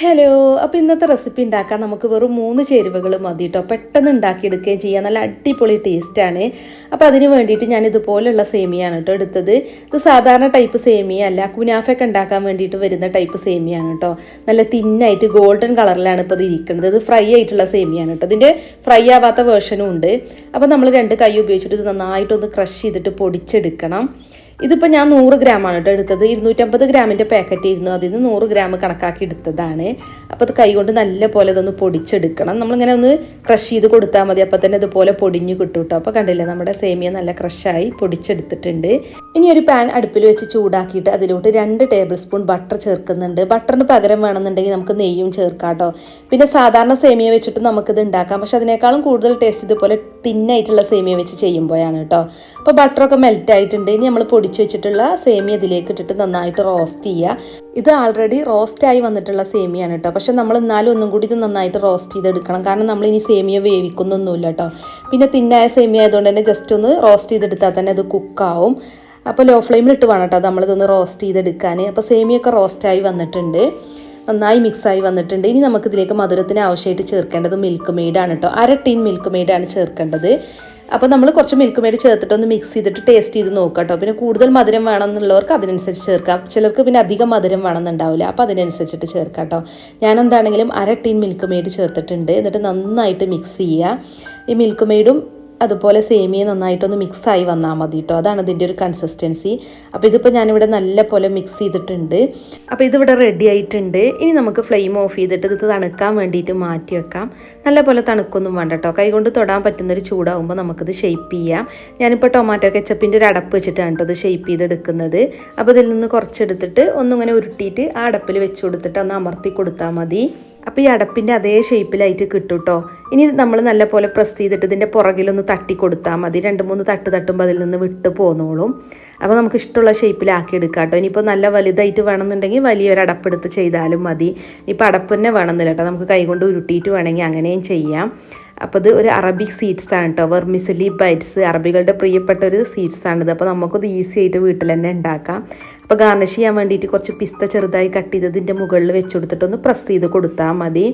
Hello അപ്പോൾ ഇന്നത്തെ recipe ഉണ്ടാക്കാൻ നമുക്ക് വെറും മൂന്ന് ചേരുവകൾ മതി കേട്ടോ പെട്ടെന്ന് ഉണ്ടാക്കിയെടുക്കുകയും ചെയ്യാം. നല്ല അടിപൊളി ടേസ്റ്റാണ് അപ്പോൾ അതിന് വേണ്ടിയിട്ട് ഞാൻ ഇതുപോലെയുള്ള സേമിയാണ് കേട്ടോ എടുത്തത്. ഇത് സാധാരണ ടൈപ്പ് സേമിയ അല്ല കുനാഫൊക്കെ ഉണ്ടാക്കാൻ വേണ്ടിയിട്ട് വരുന്ന ടൈപ്പ് സേമിയാണ് കേട്ടോ നല്ല തിന്നായിട്ട് ഗോൾഡൻ കളറിലാണ് ഇപ്പോൾ ഇത് ഇരിക്കുന്നത്. ഇത് ഫ്രൈ ആയിട്ടുള്ള സേമിയാണ് കേട്ടോ ഇതിന്റെ ഫ്രൈ ആവാത്ത വേർഷനും ഉണ്ട്. അപ്പോൾ നമ്മൾ രണ്ട് കൈ ഉപയോഗിച്ചിട്ട് ഇത് നന്നായിട്ടൊന്ന് ക്രഷ് ചെയ്തിട്ട് പൊടിച്ചെടുക്കണം. ഇതിപ്പോൾ ഞാൻ നൂറ് ഗ്രാമാണ് കേട്ടോ എടുത്തത്. ഇരുന്നൂറ്റമ്പത് ഗ്രാമിന്റെ പാക്കറ്റ് ഇരുന്നു അതിൽ നിന്ന് നൂറ് ഗ്രാം കണക്കാക്കി എടുത്തതാണ്. അപ്പോൾ അത് കൈകൊണ്ട് നല്ല പോലെ ഇതൊന്ന് പൊടിച്ചെടുക്കണം. നമ്മളിങ്ങനെ ഒന്ന് ക്രഷ് ചെയ്ത് കൊടുത്താൽ മതി. അപ്പോൾ തന്നെ ഇതുപോലെ പൊടിഞ്ഞു കിട്ടും കേട്ടോ അപ്പോൾ കണ്ടില്ലേ നമ്മുടെ സേമിയ നല്ല ക്രഷായി പൊടിച്ചെടുത്തിട്ടുണ്ട്. ഇനി ഒരു പാൻ അടുപ്പിൽ വെച്ച് ചൂടാക്കിയിട്ട് അതിലോട്ട് രണ്ട് ടേബിൾ സ്പൂൺ ബട്ടർ ചേർക്കുന്നുണ്ട്. ബട്ടറിന് പകരം വേണമെന്നുണ്ടെങ്കിൽ നമുക്ക് നെയ്യും ചേർക്കാം കേട്ടോ പിന്നെ സാധാരണ സേമിയ വെച്ചിട്ട് നമുക്കിത് ഉണ്ടാക്കാം. പക്ഷെ അതിനേക്കാളും കൂടുതൽ ടേസ്റ്റ് ഇതുപോലെ തിന്നായിട്ടുള്ള സേമിയ വെച്ച് ചെയ്യുമ്പോഴാണ് കേട്ടോ. അപ്പോൾ ബട്ടറൊക്കെ മെൽറ്റ് ആയിട്ടുണ്ട്. ഇനി നമ്മൾ പൊടിച്ചു വെച്ചിട്ടുള്ള സേമിയ ഇതിലേക്ക് ഇട്ടിട്ട് നന്നായിട്ട് റോസ്റ്റ് ചെയ്യുക ഇത് ആൾറെഡി റോസ്റ്റായി വന്നിട്ടുള്ള സേമിയാണ് കേട്ടോ. പക്ഷെ നമ്മൾ എന്നാലും ഒന്നും കൂടി ഇത് നന്നായിട്ട് റോസ്റ്റ് ചെയ്തെടുക്കണം. കാരണം നമ്മൾ ഇനി സേമിയ വേവിക്കുന്നൊന്നുമില്ല കേട്ടോ. പിന്നെ തിന്നായ സേമിയ ആയതുകൊണ്ട് തന്നെ ജസ്റ്റ് ഒന്ന് റോസ്റ്റ് ചെയ്തെടുത്താൽ തന്നെ അത് കുക്കാവും അപ്പോൾ ലോ ഫ്ലെയിമിൽ ഫ്ലെയിമിലിട്ട് വേണം കേട്ടോ. നമ്മളിതൊന്ന് റോസ്റ്റ് ചെയ്തെടുക്കാൻ അപ്പോൾ സേമിയൊക്കെ റോസ്റ്റായി വന്നിട്ടുണ്ട്. നന്നായി മിക്സായി വന്നിട്ടുണ്ട്. ഇനി നമുക്കിതിലേക്ക് മധുരത്തിന് ആവശ്യമായിട്ട് ചേർക്കേണ്ടത് മിൽക്ക് മെയ്ഡാണ് കേട്ടോ അര ടീൻ മിൽക്ക് മെയ്ഡാണ് ചേർക്കേണ്ടത്. അപ്പോൾ നമ്മൾ കുറച്ച് മിൽക്ക് മെയ്ഡ് ചേർത്തിട്ട് ഒന്ന് മിക്സ് ചെയ്തിട്ട് ടേസ്റ്റ് ചെയ്ത് നോക്കാം കേട്ടോ പിന്നെ കൂടുതൽ മധുരം വേണമെന്നുള്ളവർക്ക് അതിനനുസരിച്ച് ചേർക്കാം. ചിലർക്ക് പിന്നെ അധികം മധുരം വേണമെന്നുണ്ടാവില്ല. അപ്പോൾ അതിനനുസരിച്ചിട്ട് ചേർക്കാം കേട്ടോ ഞാൻ എന്താണെങ്കിലും അര ടീൻ മിൽക്ക് മെയ്ഡ് ചേർത്തിട്ടുണ്ട്. എന്നിട്ട് നന്നായിട്ട് മിക്സ് ചെയ്യുക ഈ മിൽക്ക് മെയ്ഡും അതുപോലെ സേമിയ നന്നായിട്ടൊന്ന് മിക്സായി വന്നാൽ മതി കേട്ടോ അതാണ് ഇതിന്റെ ഒരു കൺസിസ്റ്റൻസി അപ്പോൾ ഇതിപ്പോൾ ഞാനിവിടെ നല്ല പോലെ മിക്സ് ചെയ്തിട്ടുണ്ട്. അപ്പോൾ ഇതിവിടെ റെഡി ആയിട്ടുണ്ട്. ഇനി നമുക്ക് ഫ്ലെയിം ഓഫ് ചെയ്തിട്ട് ഇത് തണുക്കാൻ വേണ്ടിയിട്ട് മാറ്റി വെക്കാം. നല്ല പോലെ തണുക്കൊന്നും വേണ്ട കേട്ടോ കൈകൊണ്ട് തൊടാൻ പറ്റുന്നൊരു ചൂടാവുമ്പോൾ നമുക്കിത് ഷെയ്പ്പ് ചെയ്യാം. ഞാനിപ്പോൾ ടൊമാറ്റോ കെച്ചപ്പിന്റെ ഒരു അടപ്പ് വെച്ചിട്ടാണ് കേട്ടോ ഇത് ഷെയ്പ്പ് ചെയ്തെടുക്കുന്നത്. അപ്പോൾ ഇതിൽ നിന്ന് കുറച്ചെടുത്തിട്ട് ഒന്നിങ്ങനെ ഉരുട്ടിയിട്ട് ആ അടപ്പിൽ വെച്ച് കൊടുത്തിട്ട് ഒന്ന് അമർത്തി കൊടുത്താൽ മതി. അപ്പോൾ ഈ അടപ്പിന്റെ അതേ ഷേപ്പിലായിട്ട് കിട്ടും കേട്ടോ ഇനി നമ്മൾ നല്ലപോലെ പ്രസ് ചെയ്തിട്ട് ഇതിന്റെ പുറകിലൊന്ന് തട്ടി കൊടുത്താൽ മതി. രണ്ട് മൂന്ന് തട്ട് തട്ടുമ്പോൾ അതിൽ നിന്ന് വിട്ട് പോന്നോളും. അപ്പോൾ നമുക്ക് ഇഷ്ടമുള്ള ഷേപ്പിലാക്കി എടുക്കാം കേട്ടോ ഇനിയിപ്പോൾ നല്ല വലുതായിട്ട് വേണമെന്നുണ്ടെങ്കിൽ വലിയൊരു അടപ്പെടുത്ത് ചെയ്താലും മതി. ഇപ്പോൾ അടപ്പ് തന്നെ വേണമെന്നില്ല കേട്ടോ നമുക്ക് കൈകൊണ്ട് ഉരുട്ടിയിട്ട് വേണമെങ്കിൽ അങ്ങനെയും ചെയ്യാം. അപ്പോൾ ഇത് ഒരു അറബിക് സീഡ്സ് ആണ് കേട്ടോ വെർമിസലി ബൈറ്റ്സ് അറബികളുടെ പ്രിയപ്പെട്ട ഒരു സീഡ്സ് ആണിത്. അപ്പോൾ നമുക്കത് ഈസി ആയിട്ട് വീട്ടിൽ തന്നെ ഉണ്ടാക്കാം. അപ്പോൾ ഗാർണിഷ് ചെയ്യാൻ വേണ്ടിയിട്ട് കുറച്ച് പിസ്ത ചെറുതായി കട്ട് ചെയ്തതിന്റെ മുകളിൽ വെച്ച് കൊടുത്തിട്ടൊന്ന് പ്രസ് ചെയ്ത് കൊടുത്താൽ മതി.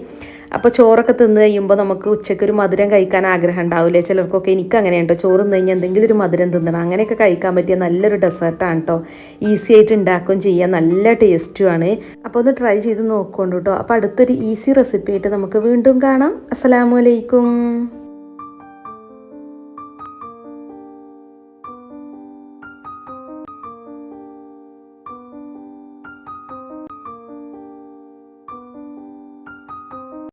അപ്പോൾ ചോറൊക്കെ തിന്ന് കഴിയുമ്പോൾ നമുക്ക് ഉച്ചയ്ക്ക് ഒരു മധുരം കഴിക്കാൻ ആഗ്രഹം ഉണ്ടാവില്ലേ? ചിലർക്കൊക്കെ എനിക്ക് അങ്ങനെയുണ്ടോ. ചോറ് തിന്ന് കഴിഞ്ഞാൽ എന്തെങ്കിലും ഒരു മധുരം തിന്നണം. അങ്ങനെയൊക്കെ കഴിക്കാൻ പറ്റിയ നല്ലൊരു ഡെസേർട്ടാണ് കേട്ടോ ഈസി ആയിട്ട് ഉണ്ടാക്കുകയും ചെയ്യാൻ നല്ല ടേസ്റ്റുമാണ് അപ്പോൾ ഒന്ന് ട്രൈ ചെയ്ത് നോക്കുകൊണ്ട് കേട്ടോ അപ്പോൾ അടുത്തൊരു ഈസി റെസിപ്പി ആയിട്ട് നമുക്ക് വീണ്ടും കാണാം. അസ്സലാമു അലൈക്കും.